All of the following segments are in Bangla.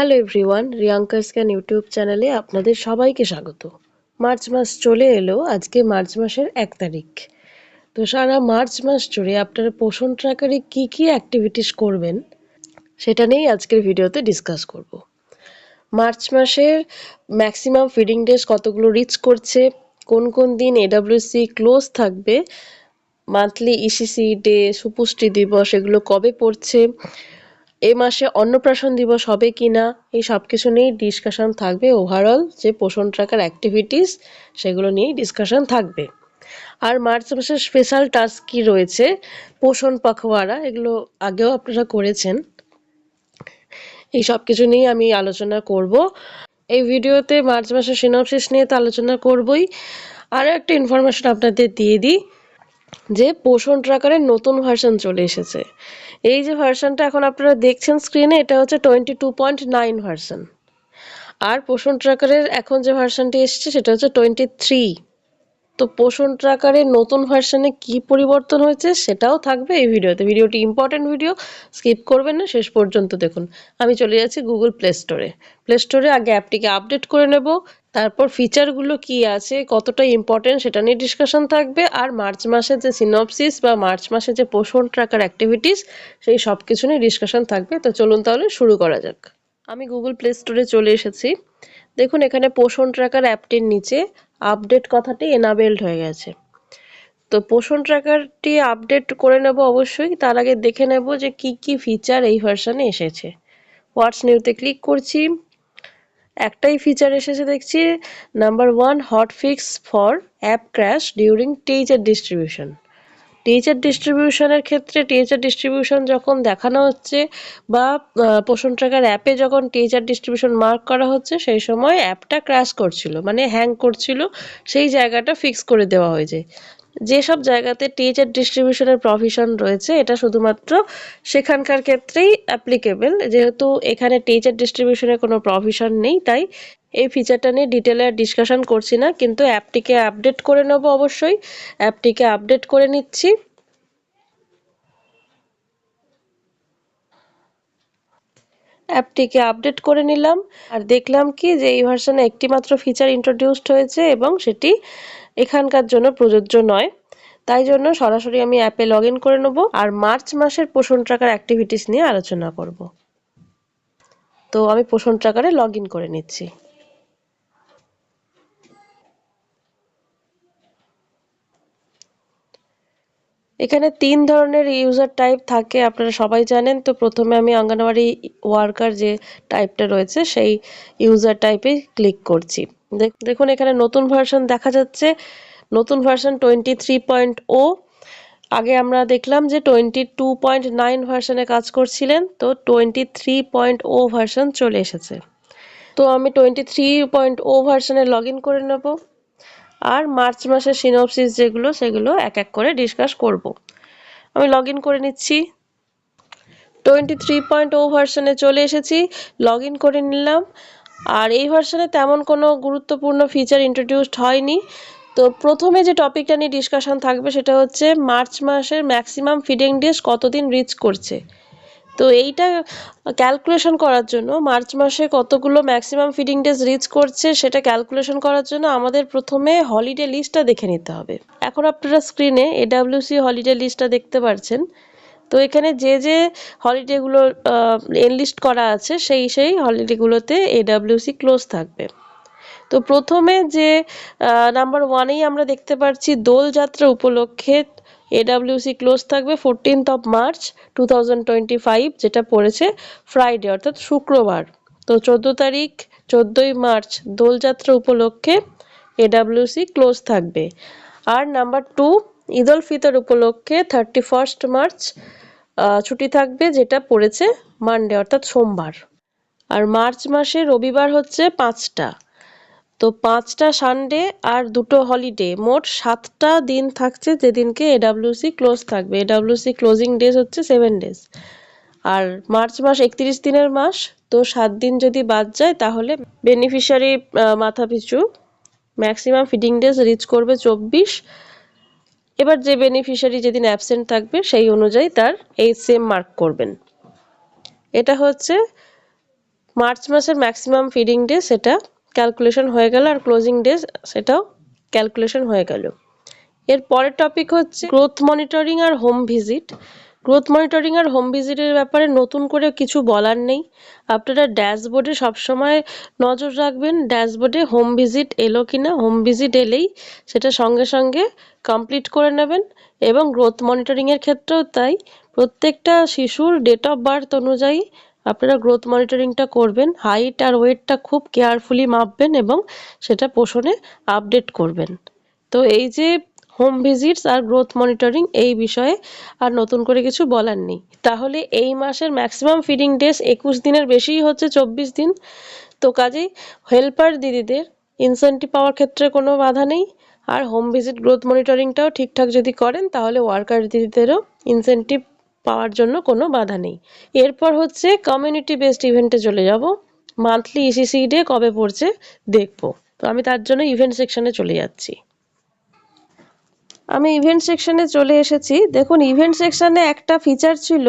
Hello everyone Riyanka scan YouTube চ্যানেলে আপনাদের সবাইকে স্বাগত। মার্চ মাস চলে এলো, আজকে মার্চ মাসের এক তারিখ। তো সারা মার্চ মাস জুড়ে আপনারা পোষণ ট্র্যাকারে কি কি অ্যাক্টিভিটিস করবেন, সেটা নিয়েই আজকের ভিডিওতে ডিসকাস করব। মার্চ মাসের ম্যাক্সিমাম ফিডিং ডেজ কতগুলো রিচ করছে, কোন কোন দিন এডাব্লিউসি ক্লোজ থাকবে মান্থলি ইসিসি ডে সুপুষ্টি দিবস, এগুলো কবে পড়ছে এ মাসে অন্নপ্রাশন দিবস হবে কি না, এই সব কিছু নিয়েই ডিসকাশন থাকবে ওভারঅল যে পোষণ ট্রাকার অ্যাক্টিভিটিস সেগুলো নিয়েই ডিসকাশন থাকবে। আর মার্চ মাসের স্পেশাল টাস্ক কি রয়েছে পোষণ পাখোয়ারা এগুলো আগেও আপনারা করেছেন। এই সব কিছু নিয়ে আমি আলোচনা করব। এই ভিডিওতে মার্চ মাসের সিনপসিস নিয়ে তো আলোচনা করবই। আরও একটা ইনফরমেশন আপনাদের দিয়ে দিই, যে পোষণ ট্রাকারের নতুন ভার্সন চলে এসেছে। এই যে ভার্সনটা এখন আপনারা দেখছেন স্ক্রিনে এটা হচ্ছে twenty two point nine version আর পোষণ ট্রাকারের এখন যে ভার্সনটি এসছে, সেটা হচ্ছে টোয়েন্টি থ্রি তো পোষণ ট্রাকারের নতুন ভার্সনে কি পরিবর্তন হয়েছে, সেটাও থাকবে এই ভিডিওতে। ভিডিওটি ইম্পর্টেন্ট ভিডিও স্কিপ করবেন না, শেষ পর্যন্ত দেখুন। আমি চলে যাচ্ছি গুগল প্লে স্টোরে প্লে স্টোরে আগে অ্যাপটিকে আপডেট করে নেব। তারপর ফিচারগুলো কি আছে, কতটা ইম্পর্টেন্ট সেটা নিয়ে ডিসকাশন থাকবে, আর মার্চ মাসে যে সিনপসিস বা মার্চ মাসে যে পোষণ ট্রাকার অ্যাক্টিভিটিস সেই সব কিছু নিয়ে ডিসকাশন থাকবে। তো চলুন তাহলে শুরু করা যাক। আমি গুগল প্লে স্টোরে চলে এসেছি। দেখুন, এখানে পোষণ ট্র্যাকার অ্যাপটির নিচে আপডেট কথাটি এনাবেলড হয়ে গেছে। তো পোষণ ট্র্যাকারটি আপডেট করে নেব অবশ্যই। তার আগে দেখে নেব যে কি কি ফিচার এই ভার্সানে এসেছে। হোয়াটস নিউতে ক্লিক করছি। একটাই ফিচার এসেছে দেখছি number one hot fix for app crash during teacher distribution teacher ডিস্ট্রিবিউশনের ক্ষেত্রে টিচার ডিস্ট্রিবিউশন যখন দেখানো হচ্ছে বা পোষণ ট্র্যাকার অ্যাপে যখন টিচার ডিস্ট্রিবিউশন মার্ক করা হচ্ছে, সেই সময় অ্যাপটা ক্র্যাশ করছিল মানে হ্যাং করছিল, সেই জায়গাটা ফিক্স করে দেওয়া হয়েছে। যেসব জায়গাতে টিচার ডিস্ট্রিবিউশনের প্রভিশন রয়েছে, এটা শুধুমাত্র সেখানকার ক্ষেত্রেই অ্যাপ্লিকেবল যেহেতু এখানে টিচার ডিস্ট্রিবিউশনের কোনো প্রভিশন নেই, তাই এই ফিচারটা নিয়ে ডিটেলে আর ডিসকাশন করছি না। কিন্তু অ্যাপটিকে আপডেট করে নেব অবশ্যই। অ্যাপটিকে আপডেট করে নিচ্ছি। অ্যাপটিকে আপডেট করে নিলাম। আর দেখলাম কি যে এই ভার্সনে একটি মাত্র ফিচার ইন্ট্রোডিউসড হয়েছে এবং সেটি এখানকার জন্য প্রযোজ্য নয়। তাই জন্য সরাসরি আমি অ্যাপে লগ করে নেব আর মার্চ মাসের পোষণ ট্রাকার অ্যাক্টিভিটিস নিয়ে আলোচনা করব। তো আমি পোষণ ট্রাকারে লগ করে নিচ্ছি। এখানে তিন ধরনের ইউজার টাইপ থাকে, আপনারা সবাই জানেন। তো প্রথমে আমি অঙ্গনওয়াড়ি ওয়ার্কার যে টাইপটা রয়েছে, সেই ইউজার টাইপে ক্লিক করছি। দেখুন, এখানে নতুন ভার্সন দেখা যাচ্ছে। নতুন version twenty three point O আগে আমরা দেখলাম যে টোয়েন্টি টু পয়েন্ট নাইন ভার্সনে কাজ করছিলেন, তো twenty three point O version চলে এসেছে। তো আমি টোয়েন্টি থ্রি পয়েন্ট ও ভার্সনে লগ ইন করে নেব। আর মার্চ মাসের সিনোপসিস যেগুলো, সেগুলো এক এক করে ডিসকাস করব। আমি লগ করে নিচ্ছি। টোয়েন্টি থ্রি পয়েন্ট ও ভার্সনে চলে এসেছি লগ করে নিলাম। আর এই ভার্সনে তেমন কোনো গুরুত্বপূর্ণ ফিচার ইন্ট্রোডিউসড হয়নি। তো প্রথমে যে টপিকটা নিয়ে ডিসকাশন থাকবে, সেটা হচ্ছে মার্চ মাসের ম্যাক্সিমাম ফিডিং ডেজ কতদিন রিচ করছে। তো এইটা ক্যালকুলেশন করার জন্য মার্চ মাসে কতগুলো ম্যাক্সিমাম ফিডিং ডেজ রিচ করছে সেটা ক্যালকুলেশন করার জন্য আমাদের প্রথমে হলিডে লিস্টটা দেখে নিতে হবে। এখন আপনারা স্ক্রিনে এডাব্লিউসি হলিডে লিস্টটা দেখতে পাচ্ছেন তো এখানে যে যে হলিডেগুলো এনলিস্ট করা আছে সেই সেই হলিডেগুলোতে এডাব্লিউসি ক্লোজ থাকবে। তো প্রথমে যে নাম্বার ওয়ানেই আমরা দেখতে পাচ্ছি দোলযাত্রা উপলক্ষে এডাব্লিউসি ক্লোজ থাকবে fourteenth of March two thousand যেটা পড়েছে ফ্রাইডে অর্থাৎ শুক্রবার। তো চোদ্দ তারিখ, চোদ্দোই মার্চ দোলযাত্রা উপলক্ষে এডাব্লিউসি ক্লোজ থাকবে। আর নাম্বার টু ঈদ উল ফিতর উপলক্ষে থার্টি ফার্স্ট মার্চ ছুটি থাকবে, যেটা পড়েছে মানডে অর্থাৎ সোমবার। আর মার্চ মাসে রবিবার হচ্ছে পাঁচটা। তো পাঁচটা সানডে আর দুটো হলিডে মোট সাতটা দিন থাকছে যেদিনকে এডাব্লিউসি ক্লোজ থাকবে। এডাব্লিউসি ক্লোজিং ডেজ হচ্ছে সেভেন ডেজ আর মার্চ মাস একত্রিশ দিনের মাস, তো সাত দিন যদি বাদ যায় তাহলে বেনিফিশিয়ারি মাথা পিছু। ম্যাক্সিমাম ফিডিং ডেজ রিচ করবে চব্বিশ। এবার যে বেনিফিশিয়ারি যেদিন অ্যাবসেন্ট থাকবে সেই অনুযায়ী তার এই সেম মার্ক করবেন। এটা হচ্ছে মার্চ মাসের ম্যাক্সিমাম ফিডিং ডে সেটা ক্যালকুলেশন হয়ে গেল আর ক্লোজিং ডেজ সেটাও ক্যালকুলেশন হয়ে গেল। এর পরের টপিক হচ্ছে গ্রোথ মনিটরিং আর হোম ভিজিট গ্রোথ মনিটরিং আর হোম ভিজিটের ব্যাপারে নতুন করে কিছু বলার নেই। আপনারা ড্যাশবোর্ডে সবসময় নজর রাখবেন ড্যাশবোর্ডে হোম ভিজিট এলো কি না হোম ভিজিট এলেই সেটা সঙ্গে সঙ্গে কমপ্লিট করে নেবেন এবং গ্রোথ মনিটরিংয়ের ক্ষেত্রেও তাই। প্রত্যেকটা শিশুর ডেট অফ বার্থ অনুযায়ী আপনারা গ্রোথ মনিটরিংটা করবেন হাইট আর ওয়েটটা খুব কেয়ারফুলি মাপবেন এবং সেটা পোষণে আপডেট করবেন। তো এই যে হোম ভিজিটস আর গ্রোথ মনিটরিং এই বিষয়ে আর নতুন করে কিছু বলার নেই। তাহলে এই মাসের ম্যাক্সিমাম ফিডিং ডেজ একুশ দিনের বেশিই হচ্ছে চব্বিশ দিন। তো কাজেই হেল্পার দিদিদের ইনসেন্টিভ পাওয়ার ক্ষেত্রে কোনো বাধা নেই। আর হোম ভিজিট গ্রোথ মনিটরিংটাও ঠিকঠাক যদি করেন, তাহলে ওয়ার্কার দিদিদেরও ইনসেন্টিভ পাওয়ার জন্য কোনো বাধা নেই। এরপর হচ্ছে কমিউনিটি বেসড ইভেন্টে চলে যাব। মান্থলি ইসিসি ডে কবে পড়ছে দেখব। তো আমি তার জন্য ইভেন্ট সেকশনে চলে যাচ্ছি। আমি ইভেন্ট সেকশনে চলে এসেছি। দেখুন ইভেন্ট সেকশনে একটা ফিচার ছিল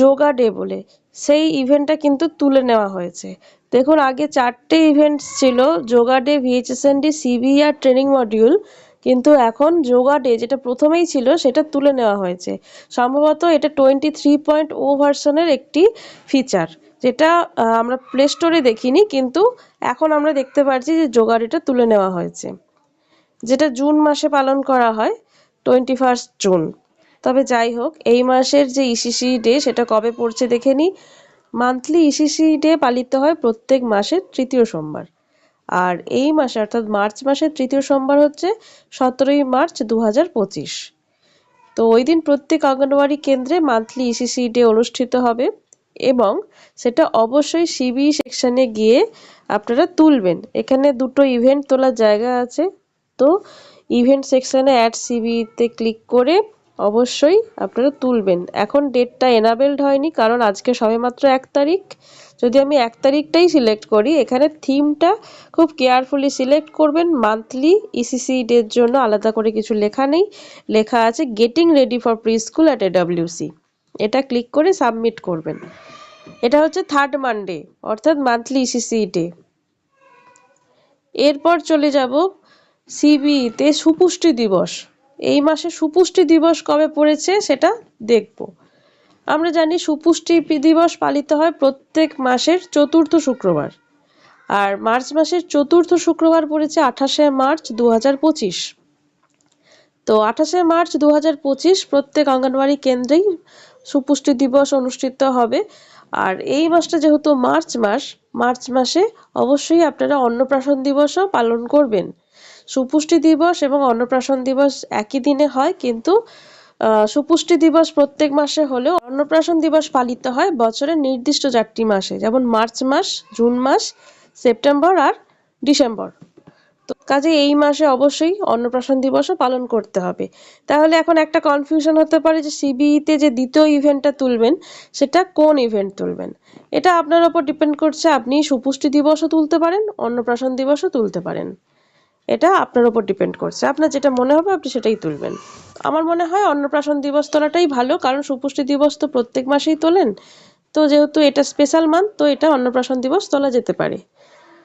যোগা ডে বলে। সেই ইভেন্টটা কিন্তু তুলে নেওয়া হয়েছে। দেখুন, আগে চারটে ইভেন্টস ছিল, যোগা ডে ভিএইচএসএনডি সিবি আর ট্রেনিং মডিউল কিন্তু এখন যোগা ডে যেটা প্রথমেই ছিল, সেটা তুলে নেওয়া হয়েছে। সম্ভবত এটা টোয়েন্টি থ্রি পয়েন্ট ও ভার্সনের একটি ফিচার যেটা আমরা প্লে স্টোরে দেখিনি, কিন্তু এখন আমরা দেখতে পাচ্ছি যে যোগা ডেটা তুলে নেওয়া হয়েছে। যেটা জুন মাসে পালন করা হয় টোয়েন্টি ফার্স্ট জুন। তবে যাই হোক, এই মাসের যে ইসিসি ডে সেটা কবে পড়ছে দেখে নিই মান্থলি ইসিসি ডে পালিত হয় প্রত্যেক মাসের তৃতীয় সোমবার। আর এই মাসে, অর্থাৎ মার্চ মাসের তৃতীয় সোমবার হচ্ছে সতেরোই মার্চ দু হাজার পঁচিশ। তো ওই দিন প্রত্যেক অঙ্গনওয়াড়ি কেন্দ্রে মান্থলি ইসিসি ডে অনুষ্ঠিত হবে এবং সেটা অবশ্যই সিবি সেকশনে গিয়ে আপনারা তুলবেন। এখানে দুটো ইভেন্ট তোলার জায়গা আছে। তো ইভেন্ট সেকশনে অ্যাড সিবিতে ক্লিক করে অবশ্যই আপনারা তুলবেন। এখন ডেটটা এনাবেলড হয়নি, কারণ আজকে সবেমাত্র এক তারিখ। যদি আমি এক তারিখটাই সিলেক্ট করি, এখানে থিমটা খুব কেয়ারফুলি সিলেক্ট করবেন। মান্থলি ইসিসি ডের জন্য আলাদা করে কিছু লেখা নেই। লেখা আছে getting ready for pre school at AWC এটা ক্লিক করে সাবমিট করবেন। এটা হচ্ছে থার্ড মানডে অর্থাৎ মান্থলি ইসিসি ডে এরপর চলে যাব সিবিইতে সুপুষ্টি দিবস। এই মাসে সুপুষ্টি দিবস কবে পড়েছে সেটা দেখব। আমরা জানি সুপুষ্টি দিবস পালিত হয় প্রত্যেক মাসের চতুর্থ শুক্রবার। আর মার্চ মাসের চতুর্থ শুক্রবার পড়েছে আঠাশে মার্চ দু হাজার পঁচিশ। তো আঠাশে মার্চ দু হাজার পঁচিশ প্রত্যেক অঙ্গনওয়াড়ি কেন্দ্রেই সুপুষ্টি দিবস অনুষ্ঠিত হবে। আর এই মাসটা যেহেতু মার্চ মাস, মার্চ মাসে অবশ্যই আপনারা অন্নপ্রাশন দিবসও পালন করবেন। সুপুষ্টি দিবস এবং অন্নপ্রাশন দিবস একই দিনে হয়, কিন্তু সুপুষ্টি দিবস প্রত্যেক মাসে হলেও অন্নপ্রাশন দিবস পালিত হয় বছরের নির্দিষ্ট চারটি মাসে, যেমন মার্চ মাস, জুন মাস, সেপ্টেম্বর আর ডিসেম্বর। তো কাজে এই মাসে অবশ্যই অন্নপ্রাশন দিবসও পালন করতে হবে। তাহলে এখন একটা কনফিউশন হতে পারে যে সিবিইতে যে দ্বিতীয় ইভেন্টটা তুলবেন, সেটা কোন ইভেন্ট তুলবেন? এটা আপনার ওপর ডিপেন্ড করছে আপনি সুপুষ্টি দিবসও তুলতে পারেন, অন্নপ্রাশন দিবসও তুলতে পারেন। এটা আপনার ওপর ডিপেন্ড করছে। আপনার যেটা মনে হবে, আপনি সেটাই তুলবেন। আমার মনে হয় অন্নপ্রাশন দিবস তোলাটাই ভালো, কারণ সুপুষ্টি দিবস তো প্রত্যেক মাসেই তোলেন। তো যেহেতু এটা স্পেশাল মান্থ তো এটা অন্নপ্রাশন দিবস তোলা যেতে পারে।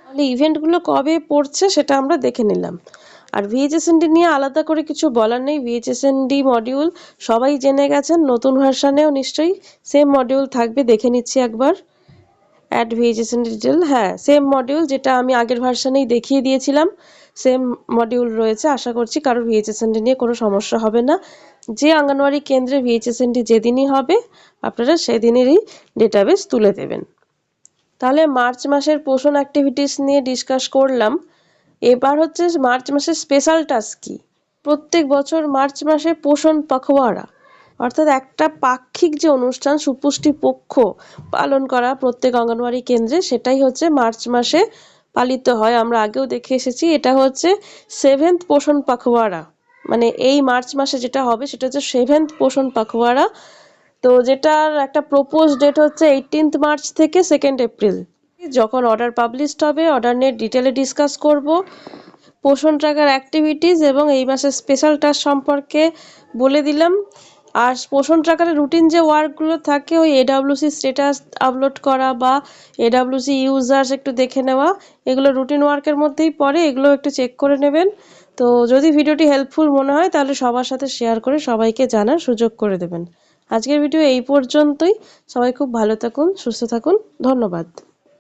তাহলে ইভেন্টগুলো কবে পড়ছে সেটা আমরা দেখে নিলাম। আর ভিএইচএসএনডি নিয়ে আলাদা করে কিছু বলার নেই। ভিএইচএসএনডি মডিউল সবাই জেনে গেছেন, নতুন ভার্সানেও নিশ্চয়ই সেম মডিউল থাকবে, দেখে নিচ্ছি একবার। অ্যাড ভিএইচএসএনডি ডিটেল হ্যাঁ সেম মডিউল যেটা আমি আগের ভার্সানেই দেখিয়ে দিয়েছিলাম। সেম মডিউল রয়েছে, আশা করছি কারোর ভিএইচএসএনডি নিয়ে কোনো সমস্যা হবে না। যে অঙ্গনওয়াড়ি কেন্দ্রে ভিএইচএসএনডি যেদিনই হবে, আপনারা সেদিনেরই ডেটাবেস তুলে দেবেন। তাহলে মার্চ মাসের পোষণ অ্যাক্টিভিটিস নিয়ে ডিসকাস করলাম। এবার হচ্ছে মার্চ মাসের স্পেশাল টাস্ক কি? প্রত্যেক বছর মার্চ মাসে পোষণ পাখওয়ারা অর্থাৎ একটা পাক্ষিক যে অনুষ্ঠান, সুপুষ্টি পক্ষ পালন করা প্রত্যেক অঙ্গনওয়াড়ি কেন্দ্রে, সেটাই হচ্ছে মার্চ মাসে পালিত হয়। আমরা আগেও দেখে এসেছি, এটা হচ্ছে সেভেন্থ পোষণ পাখওয়ারা মানে এই মার্চ মাসে যেটা হবে, সেটা হচ্ছে সেভেন্থ পোষণ পাখওয়ারা তো যেটার একটা প্রপোজ ডেট হচ্ছে এইটিনথ মার্চ থেকে সেকেন্ড এপ্রিল যখন অর্ডার পাবলিশড হবে অর্ডার নিয়ে ডিটেলে ডিসকাস করব। পোষণ ট্রাকার অ্যাক্টিভিটিস এবং এই মাসের স্পেশাল টাস্ক সম্পর্কে বলে দিলাম। আর পোষণ ট্র্যাকারের রুটিন যে ওয়ার্কগুলো থাকে, ওই এডাব্লিউসি স্ট্যাটাস আপলোড করা বা এডাব্লিউসি ইউজার্স একটু দেখে নেওয়া, এগুলো রুটিন ওয়ার্কের মধ্যেই পড়ে, এগুলো একটু চেক করে নেবেন। তো যদি ভিডিওটি হেল্পফুল মনে হয়, তাহলে সবার সাথে শেয়ার করে সবাইকে জানার সুযোগ করে দেবেন। আজকের ভিডিও এই পর্যন্তই। সবাই খুব ভালো থাকুন, সুস্থ থাকুন। ধন্যবাদ।